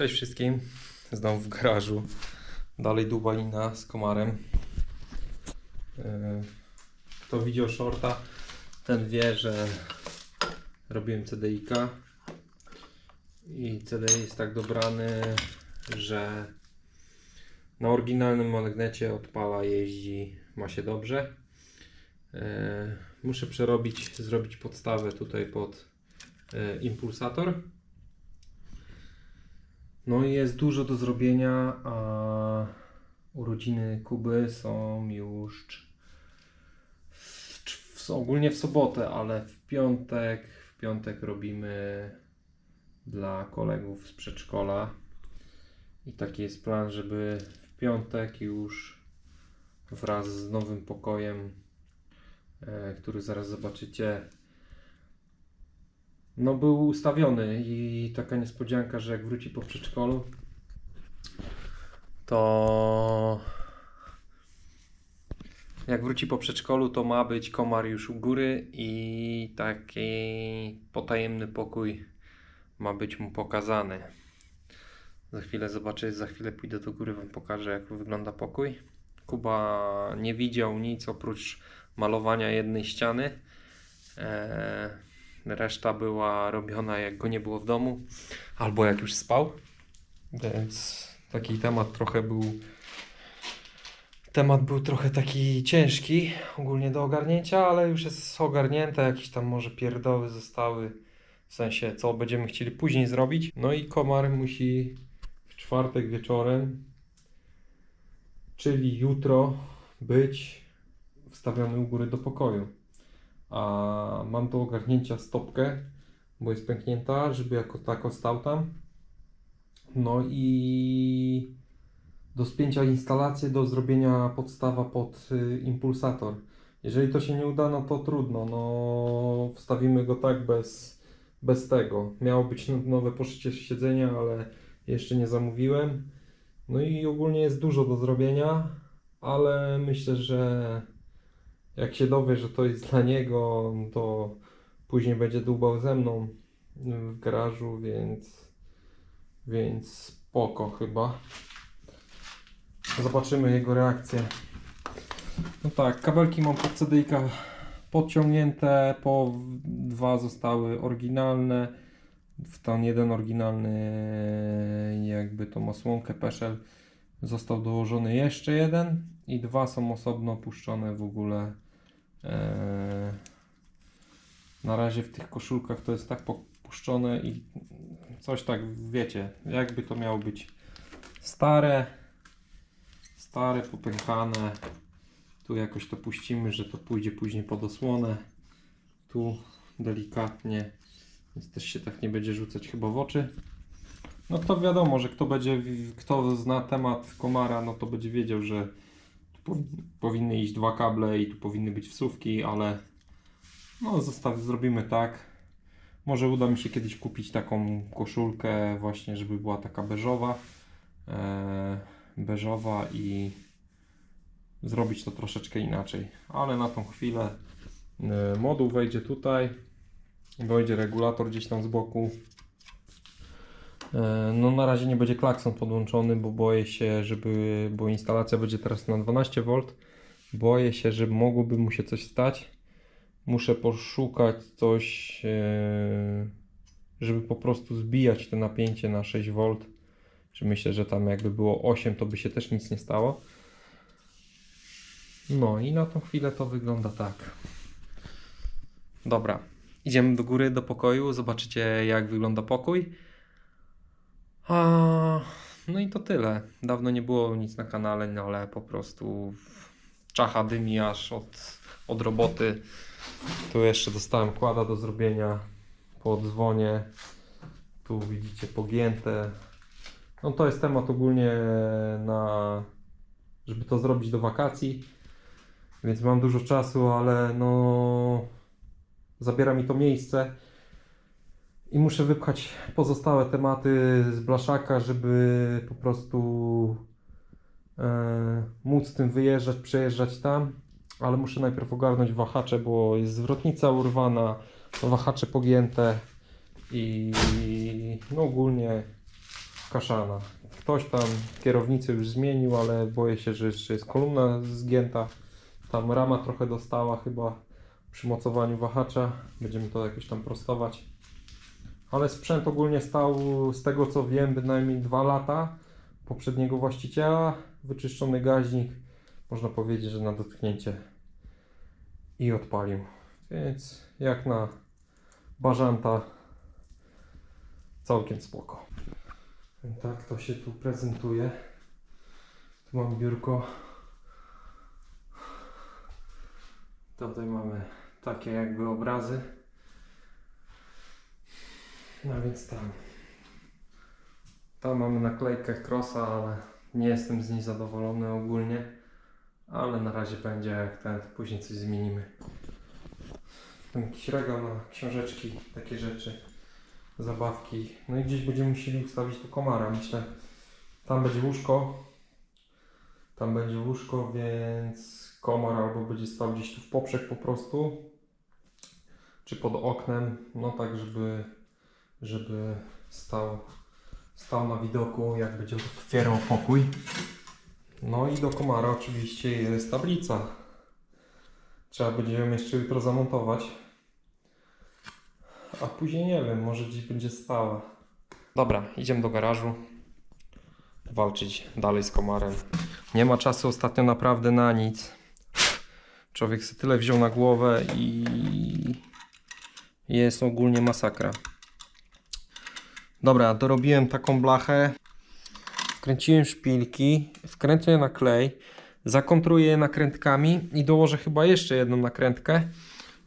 Cześć wszystkim. Znowu w garażu. Dalej dubalina z komarem. Kto widział shorta, ten wie, że robiłem CDI-ka. I CDI jest tak dobrany, że na oryginalnym magnecie odpala, jeździ, ma się dobrze. Yy, Muszę przerobić, zrobić podstawę tutaj pod yy, impulsator. No i jest dużo do zrobienia, a urodziny Kuby są już w, w, ogólnie w sobotę, ale w piątek, w piątek robimy dla kolegów z przedszkola. I taki jest plan, żeby w piątek już wraz z nowym pokojem, e, który zaraz zobaczycie, no był ustawiony i taka niespodzianka, że jak wróci po przedszkolu, to jak wróci po przedszkolu, to ma być komar już u góry i taki potajemny pokój ma być mu pokazany. Za chwilę zobaczę, za chwilę pójdę do góry, wam pokażę jak wygląda pokój. Kuba nie widział nic oprócz malowania jednej ściany. Eee, Reszta była robiona jak go nie było w domu, albo jak już spał. Więc taki temat trochę był. Temat był trochę taki ciężki ogólnie do ogarnięcia, ale już jest ogarnięte. Jakieś tam może pierdoły zostały. W sensie, co będziemy chcieli później zrobić. No i komar musi w czwartek wieczorem, czyli jutro, być wstawiony u góry do pokoju a mam do ogarnięcia stopkę, bo jest pęknięta, żeby jako tako stał tam. No i do spięcia instalację, do zrobienia podstawa pod y, impulsator. Jeżeli to się nie uda, no to trudno, no wstawimy go tak bez, bez tego. Miało być no- nowe poszycie siedzenia, ale jeszcze nie zamówiłem. No i ogólnie jest dużo do zrobienia, ale myślę, że jak się dowie, że to jest dla niego, to później będzie dłubał ze mną w garażu, więc więc spoko chyba. Zobaczymy jego reakcję. No tak, kabelki mam pod CDI-ka podciągnięte, po dwa zostały oryginalne. W ten jeden oryginalny jakby tą osłonkę peszel został dołożony jeszcze jeden i dwa są osobno puszczone w ogóle. Eee, na razie w tych koszulkach to jest tak popuszczone i coś tak wiecie, jakby to miało być stare, stare, popękane. Tu jakoś to puścimy, że to pójdzie później pod osłonę. Tu delikatnie, więc też się tak nie będzie rzucać chyba w oczy. No to wiadomo, że kto będzie, kto zna temat komara, no to będzie wiedział, że powinny iść dwa kable i tu powinny być wsówki, ale no zostaw, zrobimy tak. Może uda mi się kiedyś kupić taką koszulkę właśnie, żeby była taka beżowa. E, beżowa i zrobić to troszeczkę inaczej. Ale na tą chwilę e, moduł wejdzie tutaj. Wejdzie regulator gdzieś tam z boku. E, No na razie nie będzie klakson podłączony, bo boję się, żeby, bo instalacja będzie teraz na 12V. Boję się, że mogłoby mu się coś stać. Muszę poszukać coś, e, żeby po prostu zbijać to napięcie na 6V. Czy myślę, że tam jakby było 8, to by się też nic nie stało. No i na tą chwilę to wygląda tak. Dobra, idziemy do góry, do pokoju. Zobaczycie, jak wygląda pokój. A, no i to tyle. Dawno nie było nic na kanale, no ale po prostu czacha dymi aż od, od roboty. Tu jeszcze dostałem kłada do zrobienia po dzwonie. Tu widzicie pogięte. No to jest temat ogólnie na żeby to zrobić do wakacji. Więc mam dużo czasu, ale no zabiera mi to miejsce i muszę wypchać pozostałe tematy z blaszaka, żeby po prostu e, móc tym wyjeżdżać, przejeżdżać tam, ale muszę najpierw ogarnąć wahacze, bo jest zwrotnica urwana, wahacze pogięte i no ogólnie kaszana. Ktoś tam kierownicę już zmienił, ale boję się, że jeszcze jest kolumna zgięta. Tam rama trochę dostała chyba przy mocowaniu wahacza. Będziemy to jakoś tam prostować. Ale sprzęt ogólnie stał, z tego co wiem, bynajmniej dwa lata poprzedniego właściciela. Wyczyszczony gaźnik, można powiedzieć, że na dotknięcie i odpalił. Więc jak na bażanta całkiem spoko. Tak to się tu prezentuje. Tu mam biurko. Tutaj mamy takie jakby obrazy. No więc tam. Tam mamy naklejkę Crossa, ale nie jestem z niej zadowolony ogólnie. Ale na razie będzie jak ten, później coś zmienimy. Tam jakiś regał na książeczki, takie rzeczy, zabawki. No i gdzieś będziemy musieli ustawić tu komara. Myślę, tam będzie łóżko. Tam będzie łóżko, więc komar albo będzie stał gdzieś tu w poprzek po prostu. Czy pod oknem, no tak, żeby, żeby stał, stał na widoku, jak będzie otwierał pokój. No i do komara oczywiście jest tablica. Trzeba będzie ją jeszcze jutro zamontować. A później nie wiem, może gdzieś będzie stała. Dobra, idziemy do garażu. Walczyć dalej z komarem. Nie ma czasu ostatnio naprawdę na nic. Człowiek sobie tyle wziął na głowę i jest ogólnie masakra. Dobra, dorobiłem taką blachę. Wkręciłem szpilki, wkręcę je na klej, zakontruję je nakrętkami i dołożę chyba jeszcze jedną nakrętkę,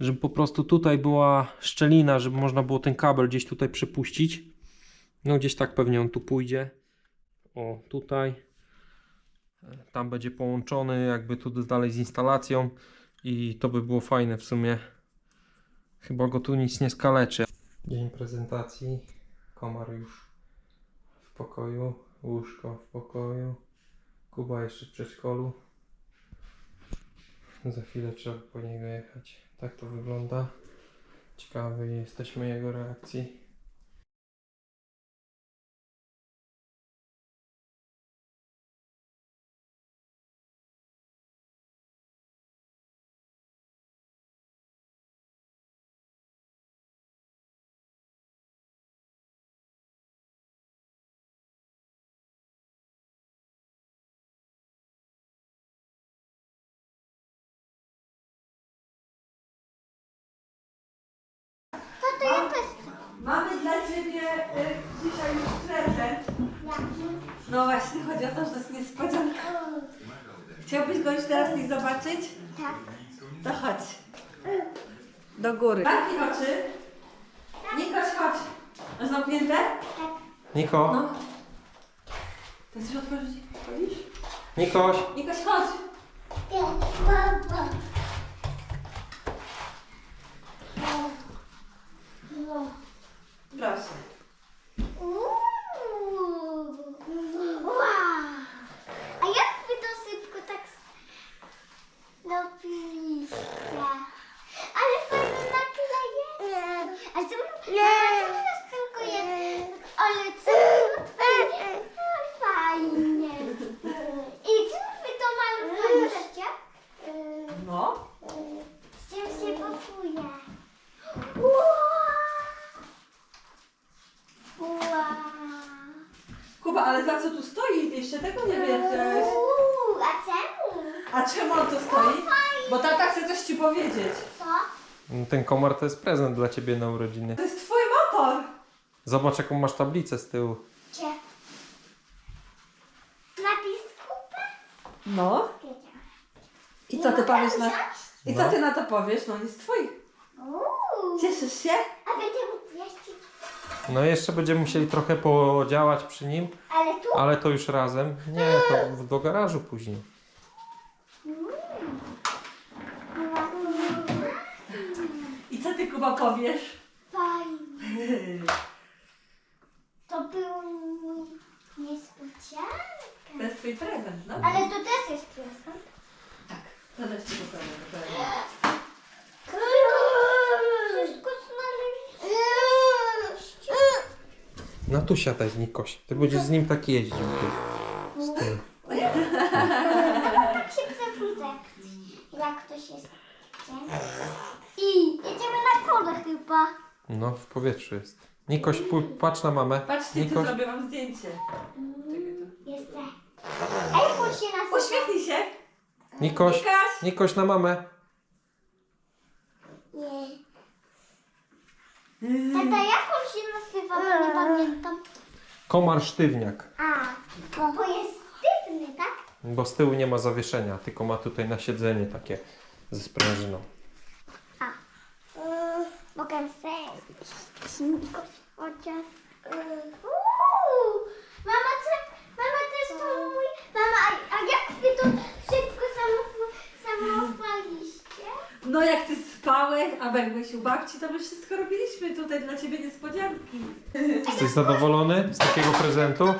żeby po prostu tutaj była szczelina, żeby można było ten kabel gdzieś tutaj przepuścić. No gdzieś tak pewnie on tu pójdzie. O, tutaj. Tam będzie połączony jakby tu dalej z instalacją i to by było fajne w sumie. Chyba go tu nic nie skaleczy. Dzień prezentacji. Komar już w pokoju. Łóżko w pokoju. Kuba jeszcze w przedszkolu. Za chwilę trzeba po niego jechać. Tak to wygląda. Ciekawy jesteśmy jego reakcji. Mamy dla Ciebie y, dzisiaj już prezent. No właśnie, chodzi o to, że to jest niespodzianka. Chciałbyś go już teraz nie zobaczyć? Tak. To chodź. Do góry. Zamknij oczy. Nikoś, chodź. Masz Zamknięte? Niko, No. To chcesz otworzyć? Chodzisz? Nikoś, Nikoś, chodź. Baba. Proszę. A jak wy to szybko tak robiliście? Ale fajnie naklejenie. A co my nas tylko je... Ale co my fajnie. Fajnie. I czym wy to malujecie? No. Z czym się popuje? Wow. Wow. Kuba, ale za co tu stoi? Jeszcze tego nie wiedziałeś. Uuu, a czemu? A czemu on tu stoi? Bo tata chce coś Ci powiedzieć. Co? ten komar to jest prezent dla ciebie na urodziny. To jest Twój motor. Zobacz jaką masz tablicę z tyłu. Cie. Napis kupę? No. Wiedziałam. I co Ty powiesz na... I co Ty na to powiesz? No on jest Twój. Uuu. Cieszysz się? A będę mógł jeździć. No jeszcze będziemy musieli trochę podziałać przy nim, Ale tu? ale to już razem. Nie, to w- do garażu później. I co Ty Kuba powiesz? Fajnie. To był mój niespodzianka. To jest Twój prezent, no? Ale to też jest prezent. Tak. To też Ci pokażę. pokażę. Wszystko znaleźliście. Na tu siadaj, Nikoś. Ty będziesz z nim tak jeździł. Ty. Z tym. Tak się przewrócę. Jak ktoś jest. I jedziemy na kolę chyba. No, w powietrzu jest. Nikoś, pój- patrz na mamę. Patrzcie, tu Nikoś, zrobię wam zdjęcie. Tu. Jestem. A jak on się nazywa? Uśmiechnij się. Nikoś, Nikaś. Nikoś na mamę. Nie. Tata, jak on się nazywa? Bo nie pamiętam. Komar sztywniak. A, bo, bo jest sztywny, tak? Bo z tyłu nie ma zawieszenia, tylko ma tutaj na siedzenie takie ze sprężyną. A. Yy, mogę zejść. Chociaż. Uuu, Mama, co? Mama, to jest to mój. Mama, a, a jak wy to szybko samo, samofaliście? No jak ty a jak byłeś u babci, to my wszystko robiliśmy tutaj dla ciebie niespodzianki. Jesteś zadowolony z takiego prezentu?